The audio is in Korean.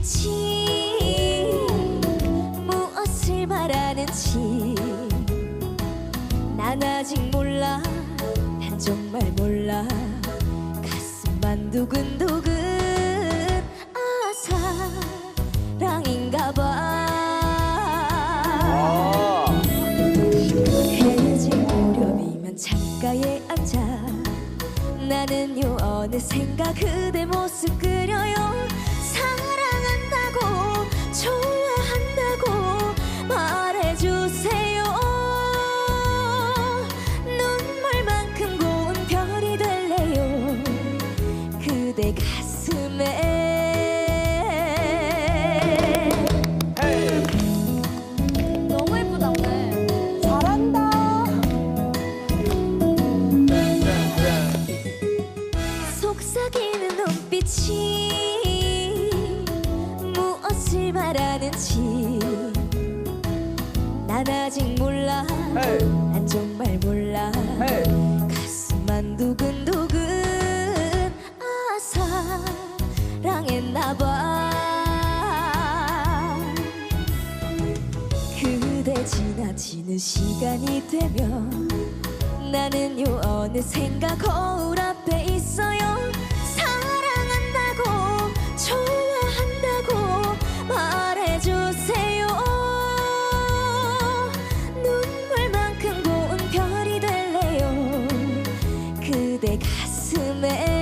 눈빛이 무엇을 말하는지 난 아직 몰라 난 정말 몰라. 가슴만 두근두근 아 사랑인가 봐. 해질 무렵이면 창가에 앉아. 나는요 어느샌가 그대 모습 그려요 속삭이는 눈빛이 무엇을 말하는지 난 아직 몰라. 난 정말 몰라. 가슴만 두근두근 아 사랑했나봐. 그대 지나치는 시간이 되면 나는요 어느샌가 거울 앞에 mẹ